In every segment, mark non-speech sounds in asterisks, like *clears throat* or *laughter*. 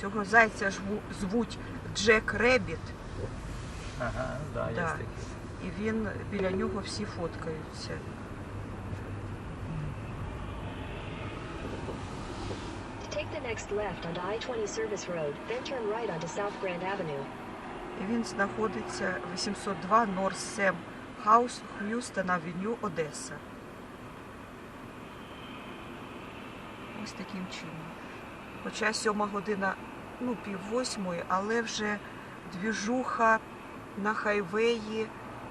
Цього зайця жву- звуть Джек Ребіт, Ага, да, є Да. такі. і він біля нього всі фоткаються. Take the next left onto I-20 Service Road, then turn right onto South Grand Avenue. І він знаходиться 802 Норс Сем Хаус, Х'юстон Авеню, Одеса. Ось таким чином. Хоча сьома година, ну, пів восьмої, але вже двіжуха на хайвеї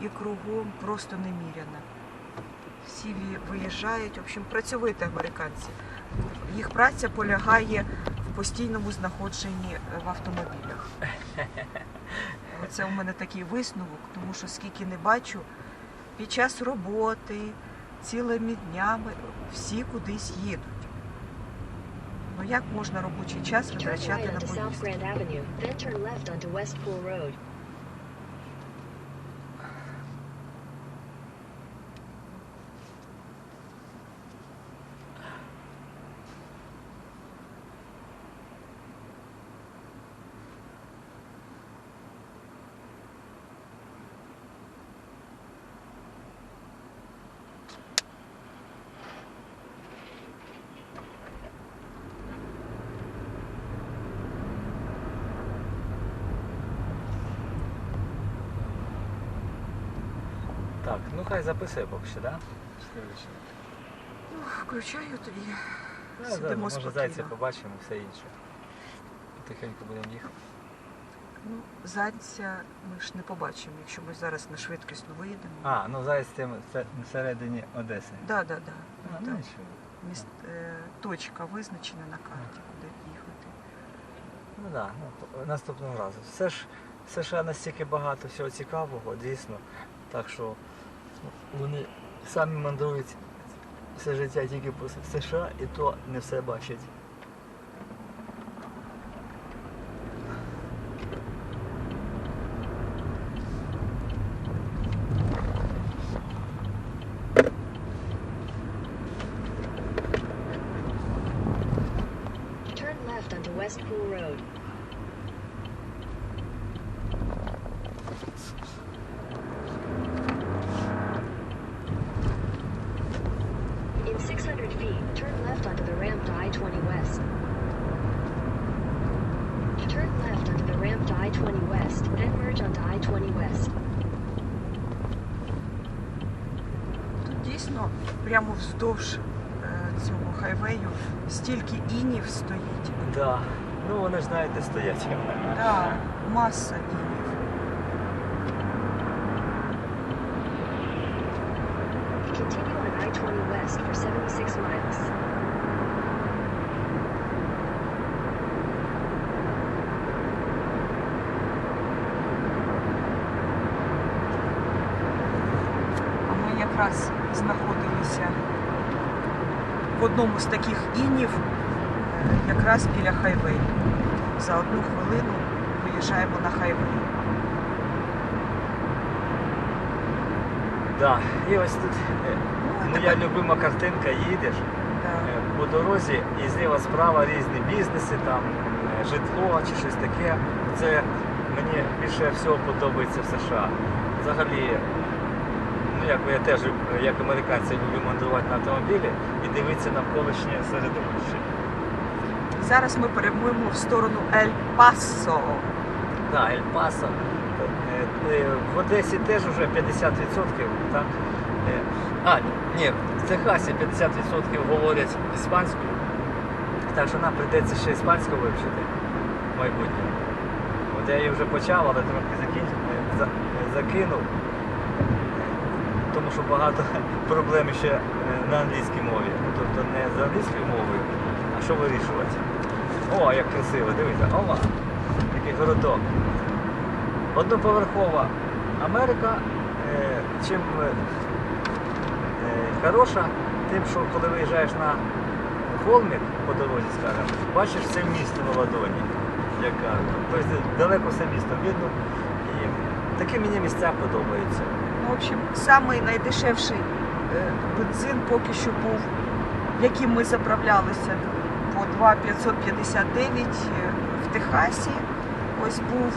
і кругом просто неміряна. Всі виїжджають, в общем, працьовиті американці. Їх праця полягає в постійному знаходженні в автомобілях. *laughs* Оце у мене такий висновок, тому що скільки не бачу, під час роботи, цілими днями всі кудись їдуть. Ну як можна робочий час витрачати на поїздки? Так, ну хай записує поки що, да? Ну, включаю тоді. Ну, Сидимо да, може спокійно. зайця побачимо, все інше. Потихеньку будемо їхати. Ну, зайця ми ж не побачимо, якщо ми зараз на швидкісну виїдемо. А, ну заяць це всередині Одеси. Да, да, да. А, ну Так. нічого. Міс... е, точка визначена на карті, куди їхати. Ну так, да, ну, наступного разу. Все ж в США настільки багато всього цікавого, дійсно. Так що ну, вони самі мандрують все життя тільки по США і то не все бачать. Turn left onto West Pool Road. In 600 feet, turn left onto the ramp to I-20 West. Turn left onto the ramp to I-20 West, then merge onto I-20 West. Тут дійсно прямо вздовж е, цього хайвею стільки інів стоїть. Да. Ну вони ж знаєте, стоять. Да, маса інів. Continue on I-20 West for 76 miles. А ми якраз знаходилися в одному з таких інів, е, якраз біля хайвею. За одну хвилину виїжджаємо на хайвей. Да. І ось тут е, Ну, моя любима картинка, їдеш. Да. Е, по дорозі і зліва справа різні бізнеси, там е, житло чи щось таке. Це мені більше всього подобається в США. Взагалі, ну якби я теж як американці люблю мандрувати на автомобілі і дивитися навколишнє середовище. Зараз ми переймемо в сторону Ель-Пасо. Да, Ель Пасо. Е, е, В Одесі теж вже 50%, так? Е, А, ні, в Техасі 50% говорять іспанською. Так що нам прийдеться ще іспанську вивчити в майбутньому. От я її вже почав, але трохи закинув. Тому що багато *laughs* проблем ще на англійській мові. Тобто не за англійською мовою, а що вирішувати. О, як красиво, дивіться, ова, який городок. Одноповерхова Америка, е, чим е, е, хороша, тим, що коли виїжджаєш на холмик по дорозі, скажімо, бачиш все місто на ладоні. Як кажуть. Тобто далеко все місто видно. І такі мені місця подобаються. Ну, в общем, самий найдешевший бензин поки що був, яким ми заправлялися 2,559 е, в Техасі. Ось був.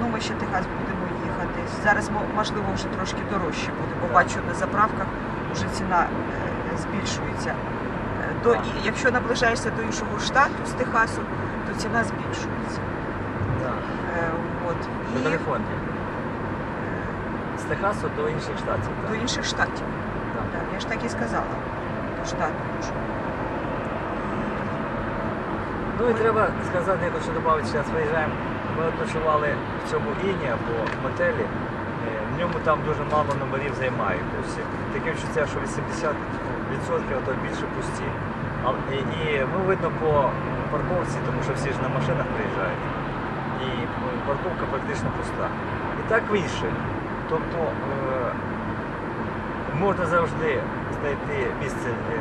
Ну, ми ще Техас будемо їхати. Зараз можливо вже трошки дорожче буде, бо бачу на заправках вже ціна е, збільшується. Е, До, і, якщо наближаєшся до іншого штату з Техасу, то ціна збільшується. Да. Е, от. І Каліфорнії. З Техасу до інших штатів. до інших штатів. Так. Так, я ж так і сказала. До штату. Ну і треба сказати, я хочу додати, зараз виїжджаємо. Ми от ночували в цьому іні або мотелі. Е, В ньому там дуже мало номерів займають. Тобто таке відчуття, що 80% а то більше пусті. І, ну, видно по парковці, тому що всі ж на машинах приїжджають. І парковка практично пуста. І так в. Тобто е, можна завжди знайти місце е,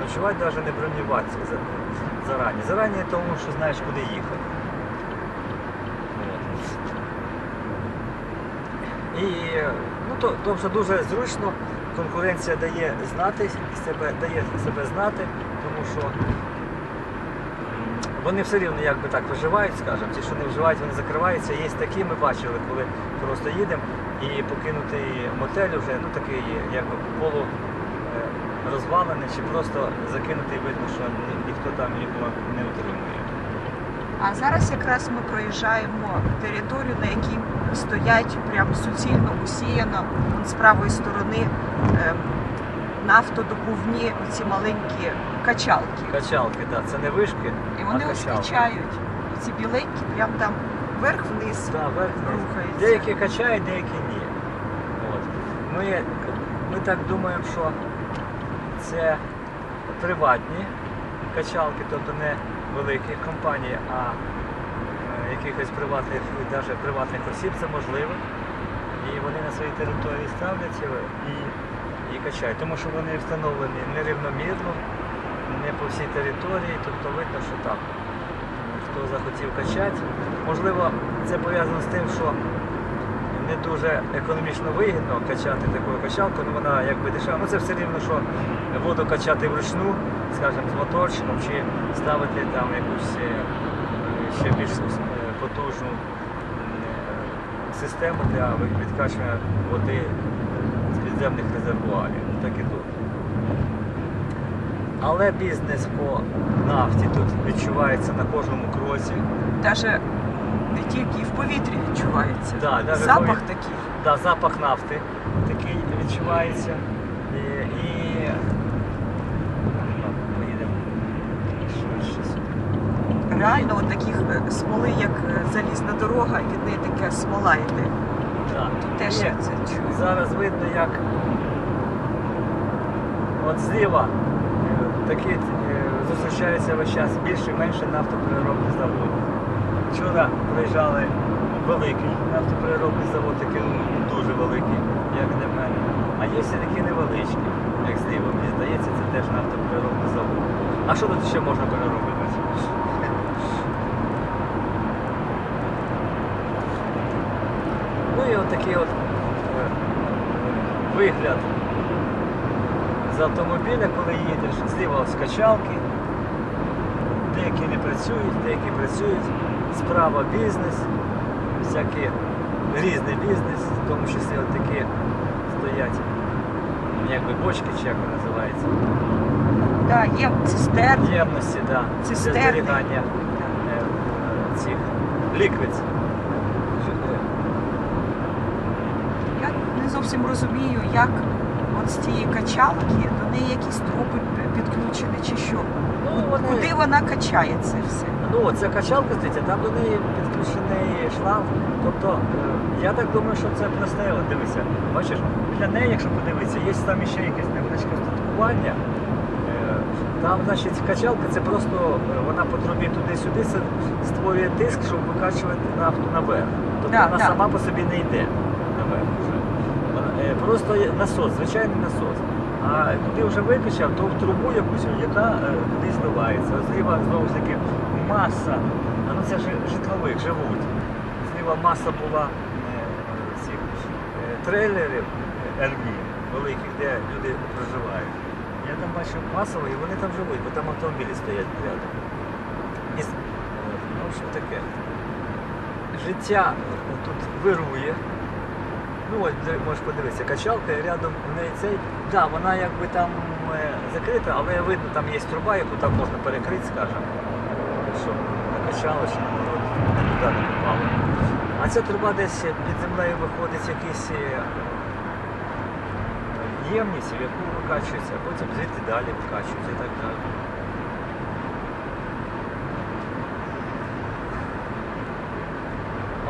ночувати, навіть не бронюватися за- зарані. Зарані тому, що знаєш, куди їхати. І ну, то, тобто дуже зручно, конкуренція дає знати себе, дає себе знати, тому що вони все рівно якби так виживають, скажімо, ті, що не вживають, вони закриваються. Є такі, ми бачили, коли просто їдемо і покинутий мотель вже ну такий якби полу е, розвалений чи просто закинутий, видно, що ні- ніхто там його не утримує. А зараз якраз ми проїжджаємо територію, на якій стоять прям суцільно усіяно з правої сторони ем, нафтодобувні ці маленькі качалки. Качалки, так, це не вишки, І вони а ось качалки. качають. Ці біленькі, прям там вверх-вниз. Да, верх рухається. Деякі качають, деякі ні. От. Ми, ми так думаємо, що це приватні качалки, тобто не великі компанії, а е, якихось приватних, навіть приватних осіб це можливо. І вони на своїй території ставлять його і, і качають. Тому що вони встановлені нерівномірно, не по всій території, тобто видно, що так. Хто захотів качати. Можливо, це пов'язано з тим, що не дуже економічно вигідно качати такою качалкою, ну вона якби дешева. Ну це все рівно, що воду качати вручну, скажімо, з моторчиком, чи ставити там якусь е, ще більш е, потужну е, систему для відкачування води з підземних резервуарів. Так і тут. Але бізнес по нафті тут відчувається на кожному кроці. Навіть не тільки і в повітрі відчувається. Да, даже Запах повітря. такий. Да, запах нафти такий відчувається. І, і... Поїдемо швидше сюди. Реально, от таких е, смоли, як е, залізна дорога, і від неї така смола йде. Да. Тут теж Ні, це чую. Зараз видно, як от зліва е, такі зустрічаються весь час більше і менше нафтопереробних заводів. Вчора приїжджали великий нафтопереробний завод, такий дуже великий, як для мене. А є ще такі невеличкі, як зліва, мені здається, це теж нафтопереробний завод. А що тут ще можна переробити? Ну і от такий от е, вигляд з автомобіля, коли їдеш, зліва ось качалки, деякі не працюють, деякі працюють, справа бізнес, всякий різний бізнес, в тому числі от такі стоять, якби бочки чи як вони називаються, Да, є цистерни. ємності, да, для зберігання е, цих ліквідів. Я не зовсім розумію, як от з цієї качалки до неї якісь труби підключені чи що. Ну, вони... Куди вона качає це все? Ну, це качалка а там до неї підключений шланг. Тобто, е, я так думаю, що це просте, от дивися, бачиш, для неї, якщо подивитися, є там ще якесь невеличке встаткування. Е, Там, значить, качалка це просто е, вона по трубі туди-сюди створює тиск, щоб викачувати нафту наверх. Тобто Да, вона да. сама по собі не йде наверх. Просто насос, звичайний насос. А куди вже викачав, то в трубу якусь, яка е, кудись зливається. Зліва знову ж таки маса, а ну це ж житлових живуть. Зліва маса була е, цих е, трейлерів е, великих, де люди проживають. Я там бачив масово і вони там живуть, бо там автомобілі стоять рядом. Ну, що таке? Життя тут вирує. Ну ось можеш подивитися, качалка і рядом в неї цей. Да, вона якби там е, закрита, але видно, там є труба, яку там можна перекрити, скажімо, щоб накачалося, народ нікуди не попало. А ця труба десь під землею виходить якийсь е, ємність, в яку викачується, а потім звідти далі викачується і так далі.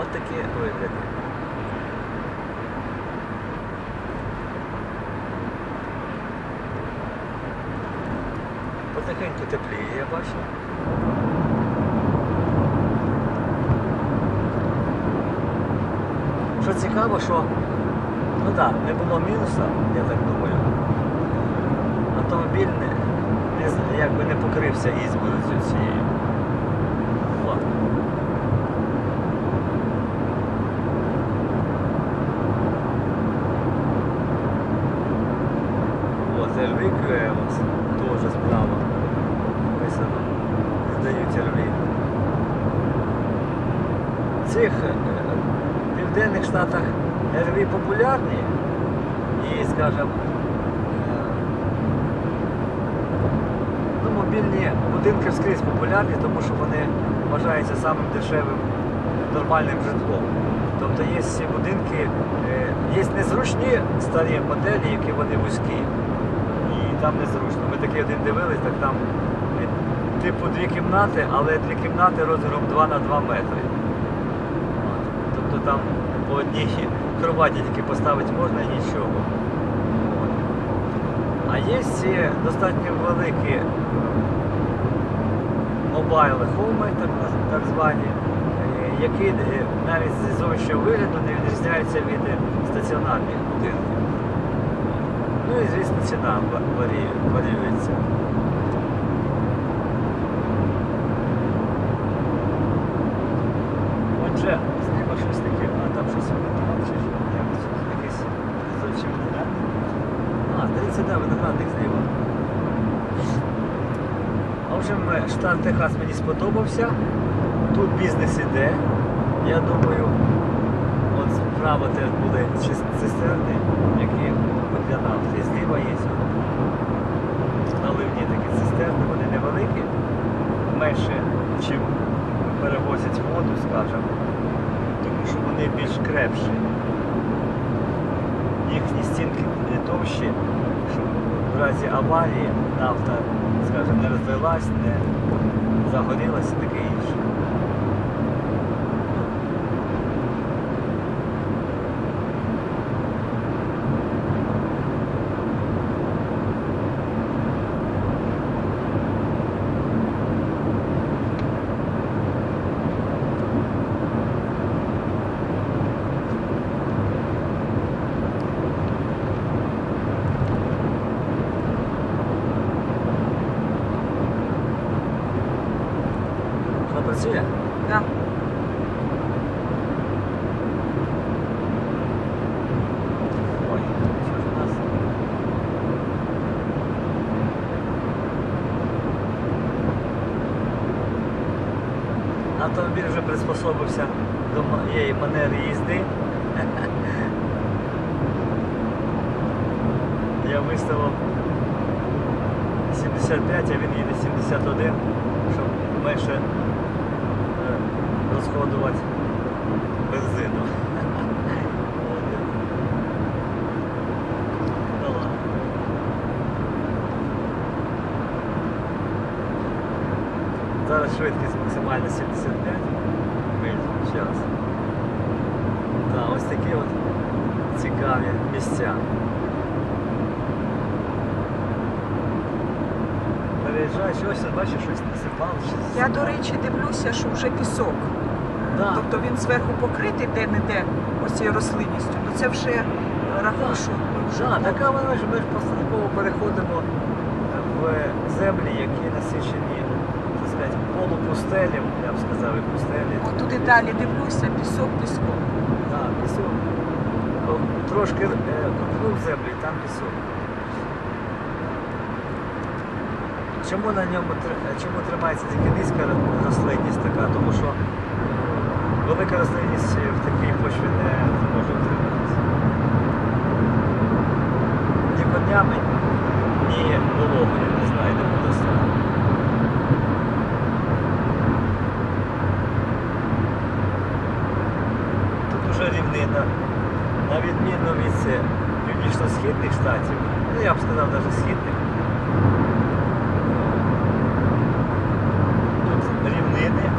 От такі вигляди. Потихеньку тепліє, я бачу. Що цікаво, що ну так, не було мінуса, я так думаю. Автомобіль не, не якби не покрився ізбою цією. Львів Кремс, теж справа. Написано. Здають Львів. В цих е, південних штатах РВ популярні і, скажімо, е, ну, мобільні будинки скрізь популярні, тому що вони вважаються самим дешевим нормальним житлом. Тобто є ці будинки, е, є незручні старі моделі, які вони вузькі. І там незручно. Ми такий один дивились, так там е, типу дві кімнати, але дві кімнати розміром 2 на 2 метри. От. Тобто там по одній кроваті тільки поставити можна і нічого. А є ці достатньо великі мобайли хоми, так, так звані, е, які е, навіть зі зовнішнього вигляду не відрізняються від стаціонарних будинків. Ну і звісно ціна ва- варіюється. Отже, зліва щось таке, а там щось виноград чи що? Як це? Якийсь зовсім виноград. А, здається, да, виноградник зліва. В общем, е, штат Техас мені сподобався. Тут бізнес іде. Я думаю, от справа теж були цистерни, які для нафти. Зліва є наливні такі цистерни, вони невеликі, менше, чим перевозять воду, скажімо, тому що вони більш крепші. Їхні стінки не товщі, щоб в разі аварії нафта, скажімо, не розлилась, не загорілась і таке інше. Вона працює? Да. Ой, що ж у нас? Автомобіль вже приспособився до моєї манери їзди. Я виставив 75, а він їде 71, щоб менше е, розходувати бензину. Ладно. Зараз швидкість максимальна 75 миль в час. Так, ось такі от цікаві місця. Переїжджаєш, ось бачиш, щось насипало. щось Я, до речі, дивлюся, що вже пісок. Да. Тобто він зверху покритий де-не-де ось цією рослинністю. Ну це вже що Да, така вона ж ми ж поступово переходимо в землі, які насичені, так сказати, полупустелем, я б сказав, і пустелі. От туди далі дивлюся, пісок піском. Так, пісок. Трошки е, копнув землю і там пісок. Чому на ньому чому тримається тільки низька рослинність така? Тому що велика рослинність в такій почві не, може утриматися. Ні корнями, ні вологою не знаю, де буде стати. Тут уже рівнина. На відміну від е, північно-східних штатів, ну я б сказав навіть східних. Тут рівнини,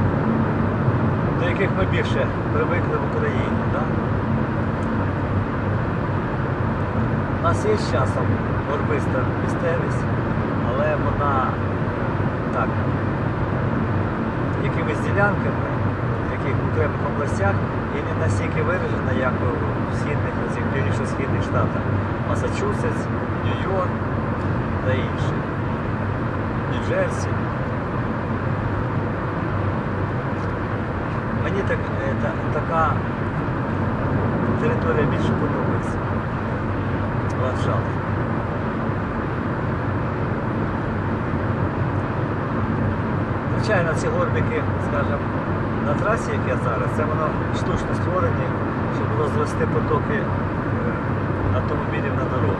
до яких ми більше привикли в Україні. Да? У нас є з часом горбиста місцевість, але вона так, якимись ділянками, в яких окремих областях, і не настільки виражена, як у східних, оцих північно-східних штатах. Масачусетс, Нью-Йорк та інші. Нью-Джерсі. Мені так, е, та- така територія більше подобається. Ландшафт. Звичайно, ці горбики, скажімо, на трасі, як я зараз, це воно штучно створені, щоб розвести потоки е, автомобілів на дорогу.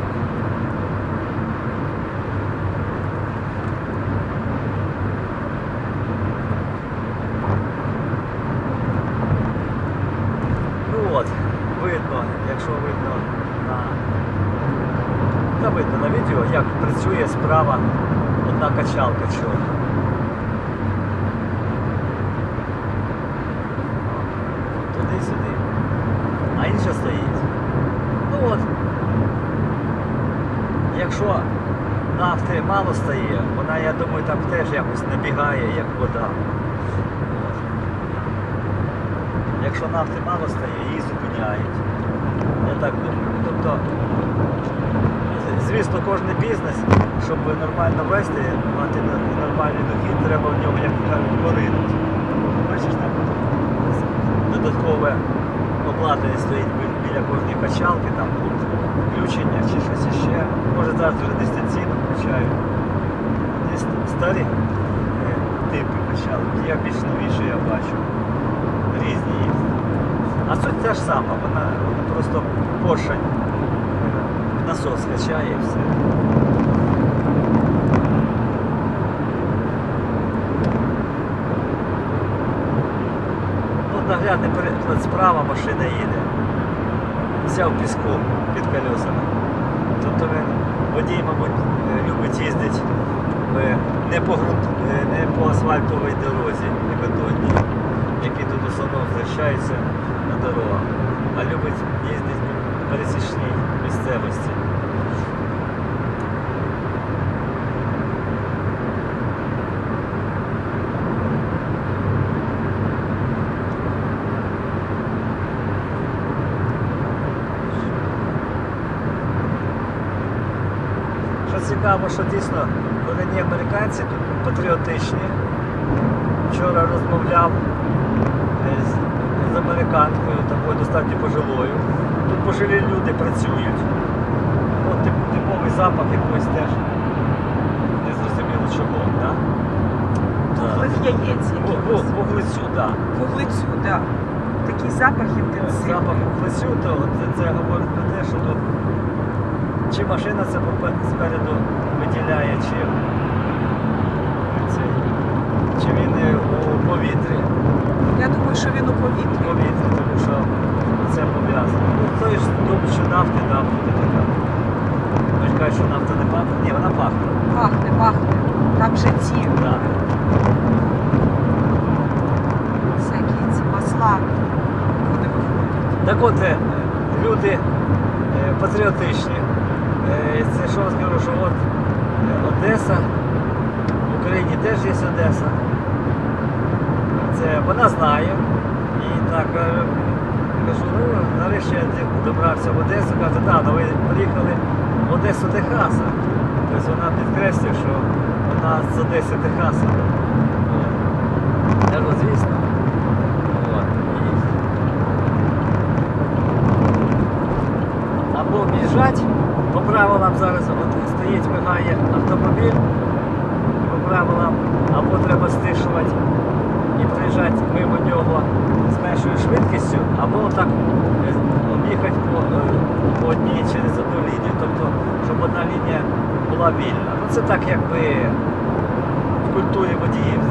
Ну от, видно, якщо видно на, та видно на відео, як працює справа одна качалка чорна. Туди-сюди. А стоїть. Ну от. Якщо нафти мало стає, вона, я думаю, там теж якось набігає, як вода. Якщо нафти мало стає, її зупиняють. Я так думаю. Тобто, звісно, кожен бізнес, щоб нормально вести, мати нормальний дохід, треба в нього, як кажуть, поринути. Бачиш, там додаткове обладнання стоїть біля кожної качалки, там пункт включення чи щось іще. Може зараз вже дистанційно включають. Є ст- старі е, типи качалок, є більш новіші, я бачу. Різні є. А суть та ж сама, вона просто поршень е, насос качає і все. Ну, наглядний приклад справа машина їде. Вся в піску під колесами. Він, водій, мабуть, е, любить їздити не по, ґрунт, е, не по асфальтовій дорозі, не бетонній, які тут в основному зустрічаються на дорогах, а любить їздити в пересічній місцевості. Цікаво, що дійсно корінні американці тут патріотичні. Вчора розмовляв е, з, з американкою, такою достатньо пожилою. Тут пожилі люди працюють. От тип, типовий запах якийсь теж не зрозуміло чого, да? Яєць Ву- Вуглецю, так. Вуглецю, так. Такий запах інтенсивний. Запах вуглецю, то це, це говорить про те, що тут чи машина це спереду виділяє, чи, чи він у повітрі. Я думаю, що він у повітрі. повітря, тому що це пов'язано. Ну, то ж думаю, що нафти, да, буде така. Ви ж кажуть, що нафта не пахне? Ні, вона пахне. Пахне, пахне. Там же ці Да. всякі ці масла. Вони виходять. Так от, е, люди е, патріотичні. Е, Це що скажу, що от е, Одеса, в Україні теж є Одеса. Це вона знає. І так е, кажу, ну нарешті я добрався в Одесу, каже, так, да, ви приїхали в Одесу Техаса. Тобто вона підкреслює, що вона з Одеси Техаса. Я звісно. От. І або об'їжджати, по правилам зараз стоїть, мигає автомобіль, по правилам, або треба стишувати і проїжджати мимо нього з меншою швидкістю, або так е, об'їхати по, е, по одній через одну лінію, тобто, щоб одна лінія була вільна. Ну це так якби в культурі водіїв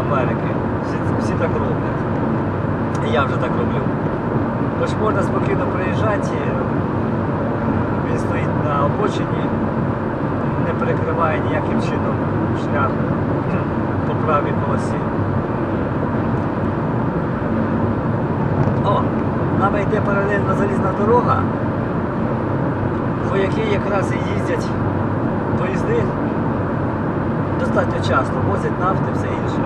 Америки. Всі, всі так роблять. І я вже так роблю. Тож можна спокійно проїжджати, він стоїть на обочині, не перекриває ніяким чином шлях *clears throat* по правій полосі. О, нами йде паралельно залізна дорога, по якій якраз і їздять поїзди достатньо часто, возять нафти, все інше.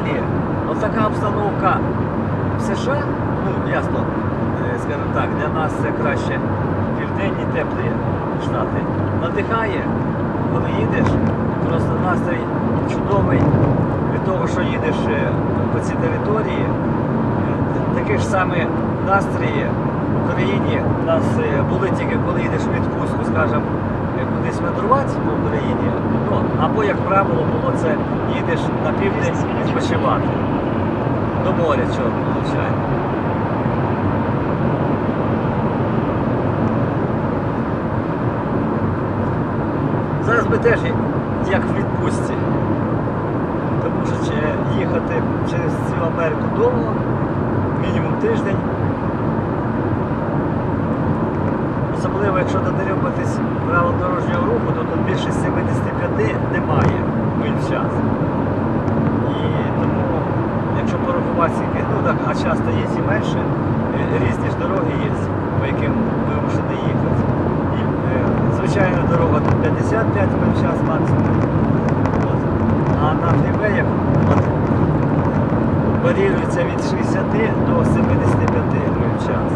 Взагалі, от така обстановка в США, ну ясно, е, скажімо так, для нас це краще південні теплі штати. Надихає, коли їдеш, просто настрій чудовий від того, що їдеш е, по цій території. Е, Такі ж самі настрої в Україні у нас були тільки коли їдеш у відпустку, скажімо, кудись мандрувати по Україні. Ну, або, як правило, було це їдеш на південь відпочивати. До моря чорного, звичайно. Зараз ми теж як в відпустці. Тому що їхати через цю Америку довго, мінімум тиждень. Особливо, якщо дотримуватись правил дорожнього руху, то тут більше 75 немає миль в. І тому, якщо порахувати, ну так, а часто є і менше, е, різні ж дороги є, по яким вимушені їхати. І, е, звичайна дорога тут 55 миль в час максимум. От. А на фрівеях варіюється від 60 до 75 миль в час.